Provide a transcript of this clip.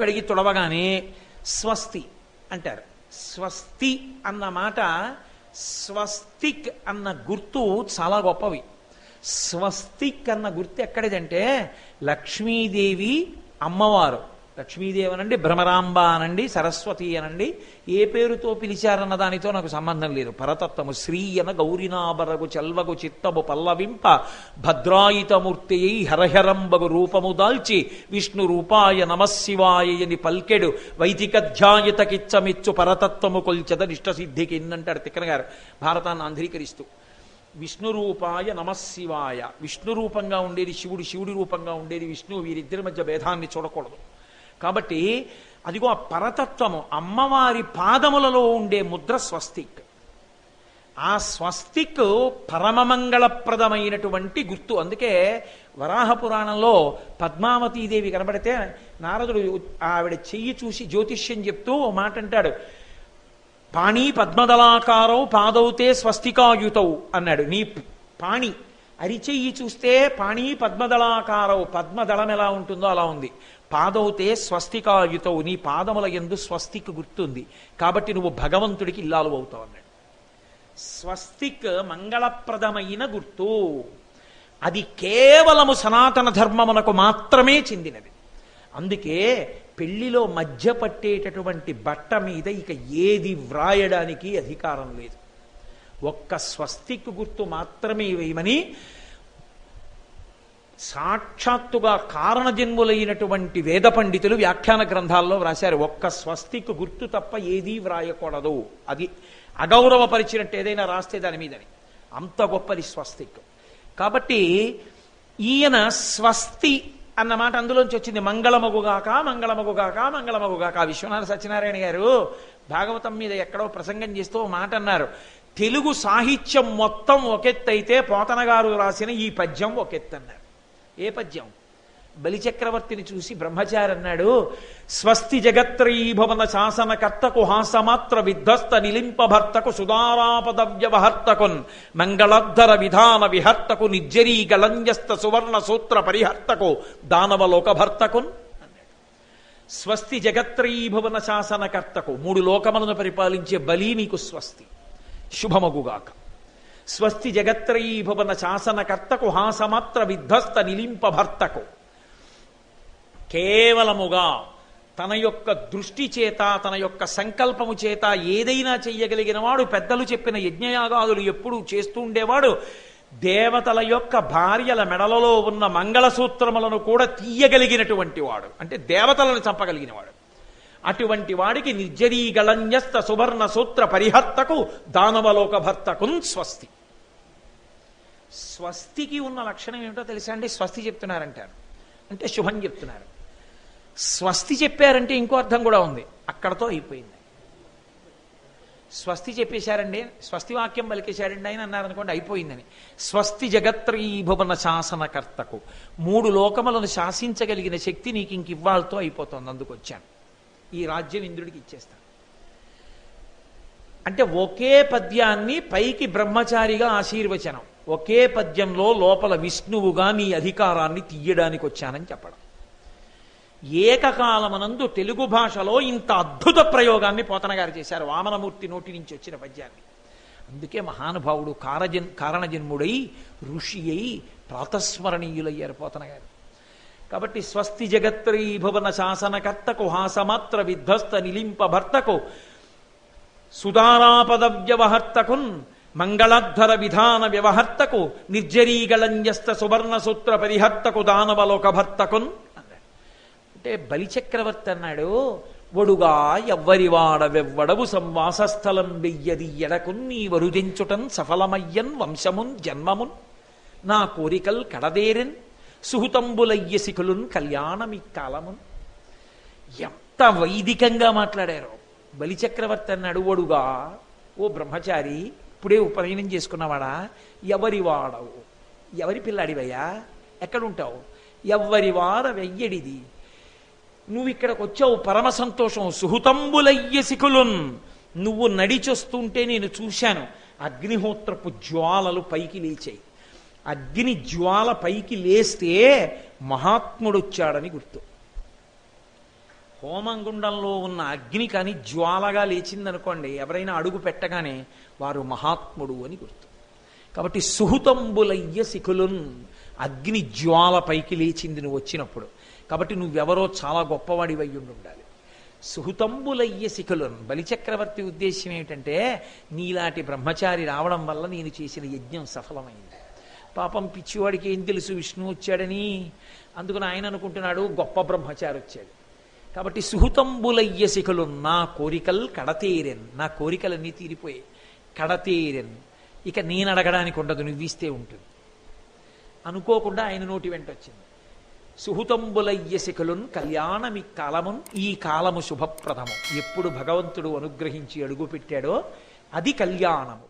కడిగి తుడవగానే స్వస్తి అంటారు. స్వస్తి అన్న మాట స్వస్తిక్ అన్న గుర్తు చాలా గొప్పవి. స్వస్తిక్ అన్న గుర్తు ఎక్కడిదంటే లక్ష్మీదేవి అమ్మవారు. లక్ష్మీదేవి అనండి భ్రమరాంబ అనండి సరస్వతి అనండి ఏ పేరుతో పిలిచారన్న దానితో నాకు సంబంధం లేదు. పరతత్వము శ్రీయన గౌరినాబరగు చెల్వగు చిత్తము పల్లవింప భద్రాయితమూర్తి హరహరంబగు రూపము దాల్చి విష్ణు రూపాయ నమశివాయని పల్కెడు వైదికధ్యాయతకిచ్చమిచ్చు పరతత్వము కొల్చద నిష్టసిద్ధికి ఎన్నంటాడు తిక్కన గారు భారతాన్ని ఆంధ్రీకరిస్తూ విష్ణురూపాయ నమశివాయ విష్ణు రూపంగా ఉండేది శివుడు శివుడి రూపంగా ఉండేది విష్ణువు వీరిద్దరి మధ్య భేదాన్ని చూడకూడదు. కాబట్టి అదిగో ఆ పరతత్వము అమ్మవారి పాదములలో ఉండే ముద్ర స్వస్తిక్. ఆ స్వస్తిక్ పరమమంగళప్రదమైనటువంటి గుర్తు. అందుకే వరాహ పురాణంలో పద్మావతీదేవి కనబడితే నారదుడు ఆవిడ చెయ్యి చూసి జ్యోతిష్యం చెప్తూ ఓ మాట అంటాడు. పాణి పద్మదళాకారౌ పాదౌతే స్వస్తికాయుతవు అన్నాడు. నీ పాణి అరిచెయ్యి చూస్తే పాణి పద్మదళాకారవు. పద్మదళం ఎలా ఉంటుందో అలా ఉంది. పాదవుతే స్వస్తికాయుతవు. నీ పాదముల ఎందు స్వస్తిక్ గుర్తుంది. కాబట్టి నువ్వు భగవంతుడికి ఇల్లాలు అవుతావు అన్నాడు. స్వస్తిక్ మంగళప్రదమైన గుర్తు. అది కేవలము సనాతన ధర్మమునకు మాత్రమే చెందినది. అందుకే పెళ్ళిలో మధ్య పట్టేటటువంటి బట్ట మీద ఇక ఏది వ్రాయడానికి అధికారం లేదు. ఒక్క స్వస్తిక్ గుర్తు మాత్రమే వేయమని సాక్షాత్తుగా కారణజన్ములైనటువంటి వేద పండితులు వ్యాఖ్యాన గ్రంథాల్లో వ్రాశారు. ఒక్క స్వస్తిక్ గుర్తు తప్ప ఏదీ వ్రాయకూడదు. అది అగౌరవపరిచినట్టు ఏదైనా రాస్తే దాని మీదని. అంత గొప్పది స్వస్తిక్. కాబట్టి ఈయన స్వస్తి అన్నమాట అందులోంచి వచ్చింది. మంగళమగుగాక మంగళమగుగాక మంగళమగుగాక. విశ్వనాథ సత్యనారాయణ గారు భాగవతం మీద ఎక్కడో ప్రసంగం చేస్తూ మాట అన్నారు. తెలుగు సాహిత్యం మొత్తం ఒకెత్తైతే పోతనగారు రాసిన ఈ పద్యం ఒకెత్తు అన్నారు ఏ పద్యం? బలిచక్రవర్తిని చూసి బ్రహ్మచారి అన్నాడు స్వస్తి జగత్రీభవన శాసనకర్తకు హాసమాత్ర విధ్వస్త నిలింపభర్తకు సుధారాపద వ్యవహర్తకున్ మంగళద్ధర విధాన విహర్తకు నిజ్జరీ గలంజస్త సువర్ణ సూత్ర పరిహర్తకు దానవలోకభర్తకున్ స్వస్తి జగత్రీభవన శాసనకర్తకు మూడు లోకములను పరిపాలించే బలి నీకు స్వస్తి. శుభమగుగాక స్వస్తి జగత్రీభవన శాసనకర్తకు హాసమాత్ర విధ్వస్త నిలింపభర్తకు కేవలముగా తన యొక్క దృష్టి చేత తన యొక్క సంకల్పము చేత ఏదైనా చెయ్యగలిగిన వాడు పెద్దలు చెప్పిన యజ్ఞయాగాదులు ఎప్పుడూ చేస్తూ ఉండేవాడు. దేవతల యొక్క భార్యల మెడలలో ఉన్న మంగళసూత్రములను కూడా తీయగలిగినటువంటి వాడు. అంటే దేవతలను చంపగలిగిన వాడు అటువంటి వాడికి నిర్జరీగళన్యస్త సువర్ణ సూత్ర పరిహర్తకు దానవలోక భర్తకున్ స్వస్తి. స్వస్తికి ఉన్న లక్షణం ఏమిటో తెలుసా అండి? స్వస్తి చెప్తున్నారంటారు. అంటే శుభం చెప్తున్నారు. స్వస్తి చెప్పారంటే ఇంకో అర్థం కూడా ఉంది. అక్కడతో అయిపోయింది. స్వస్తి చెప్పేశారండి స్వస్తి వాక్యం పలికేశారండి ఆయన అన్నారనుకోండి అయిపోయిందని. స్వస్తి జగత్రీభువన శాసనకర్తకు. మూడు లోకములను శాసించగలిగిన శక్తి నీకు ఇంక ఇవ్వాలతో అయిపోతుంది. అందుకు వచ్చాను. ఈ రాజ్యం ఇంద్రుడికి ఇచ్చేస్తాను అంటే ఒకే పద్యాన్ని పైకి బ్రహ్మచారిగా ఆశీర్వచనం. ఒకే పద్యంలో లోపల విష్ణువుగా నీ అధికారాన్ని తీయడానికి వచ్చానని చెప్పడం. ఏకకాలమనందు తెలుగు భాషలో ఇంత అద్భుత ప్రయోగాన్ని పోతనగారు చేశారు. వామనమూర్తి నోటి నుంచి వచ్చిన పద్యాన్ని. అందుకే మహానుభావుడు కారజన్ కారణజన్ముడై ఋషి అయి ప్రాతస్మరణీయులయ్యారు పోతనగారు కాబట్టి స్వస్తి జగత్రీ భువన శాసనకర్తకు హాసమాత్ర విధ్వస్త నిలింప భర్తకు సుదారాపద వ్యవహర్తకున్ మంగళాధ్వర విధాన వ్యవహర్తకు నిర్జరీగళంజస్త సువర్ణ సూత్ర పరిహర్తకు దానవలోక భర్తకున్ అంటే బలిచక్రవర్తి అన్నాడు ఒడుగా ఎవ్వరివాడ వెవ్వడవు సంవాసస్థలం వెయ్యది ఎడకున్ నీ వరుదించుటన్ సఫలమయ్యన్ వంశమున్ జన్మమున్ నా కోరికల్ కడదేరెన్ సుహుతంబులయ్య శిఖులున్ కళ్యాణమి కాలమున్ ఎంత వైదికంగా మాట్లాడారో. బలిచక్రవర్తి అన్నాడు ఒడుగా ఓ బ్రహ్మచారి ఇప్పుడే ఉపనయనం చేసుకున్నవాడా? ఎవరి వాడవు ఎవరి పిల్లాడివయ్యా? ఎక్కడుంటావు? ఎవరి వార వెయ్యడిది? నువ్వు ఇక్కడికి వచ్చావు పరమ సంతోషం. సుహుతంబులయ్య శిఖులున్ నువ్వు నడిచొస్తుంటే నేను చూశాను. అగ్నిహోత్రపు జ్వాలలు పైకి లేచాయి. అగ్ని జ్వాల పైకి లేస్తే మహాత్ముడు వచ్చాడని గుర్తు. హోమంగుండంలో ఉన్న అగ్ని కానీ జ్వాలగా లేచిందనుకోండి ఎవరైనా అడుగు పెట్టగానే వారు మహాత్ముడు అని గుర్తు. కాబట్టి సుహుతంబులయ్య శిఖులున్ అగ్ని జ్వాల పైకి లేచింది నువ్వు వచ్చినప్పుడు. కాబట్టి నువ్వెవరో చాలా గొప్పవాడివై ఉండాలి సుహుతంబులయ్య శిఖులున్ బలిచక్రవర్తి ఉద్దేశం ఏమిటంటే నీలాంటి బ్రహ్మచారి రావడం వల్ల నేను చేసిన యజ్ఞం సఫలమైంది. పాపం పిచ్చివాడికి ఏం తెలుసు? విష్ణు వచ్చాడని. అందుకని ఆయన అనుకుంటున్నాడు గొప్ప బ్రహ్మచారి వచ్చాడు కాబట్టి సుహుతంబులయ్య శిఖలు నా కోరికలు కడతేరెన్. నా కోరికలన్నీ తీరిపోయాయి. కడతేరెన్. ఇక నేను అడగడానికి ఉండదు నువ్విస్తే ఉంటుంది. అనుకోకుండా ఆయన నోటి వెంట వచ్చింది. సుహుతంబులయ్య శిఖలున్ కళ్యాణమి కాలమున్ ఈ కాలము శుభప్రదము. ఎప్పుడు భగవంతుడు అనుగ్రహించి అడుగు పెట్టాడో అది కళ్యాణము.